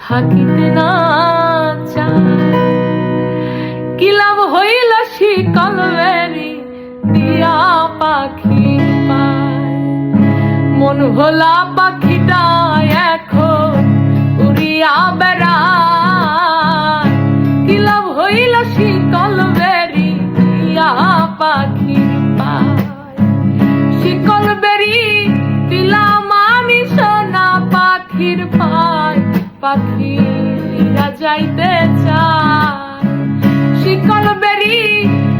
থাকিতে না কি লাভ হইল সে কলমেরি দিয়া পাখি পায়। মন ভোলা পাখিটা এখন পাখিরা যাইতে চায়। শিকল বেরি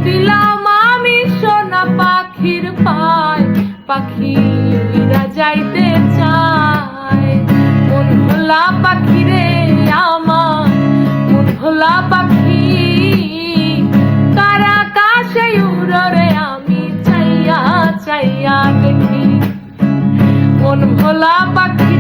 দিলাম আমি সোনা পাখির পায়। পাখিরা যাইতে চায়। মন ভোলা পাখি রে আমার, মন ভোলা পাখি। কারা কাশে উড়রে আমি চাইয়া চাইয়া দেখি। মন ভোলা পাখিটাই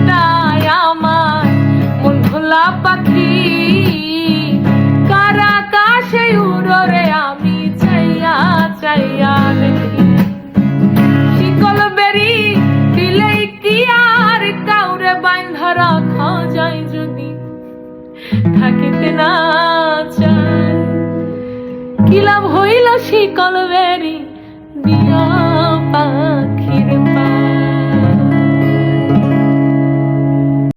রাখা যায় যদি থাকিতে না চায়। কি লাভ হইল সেই বেরি দিয়া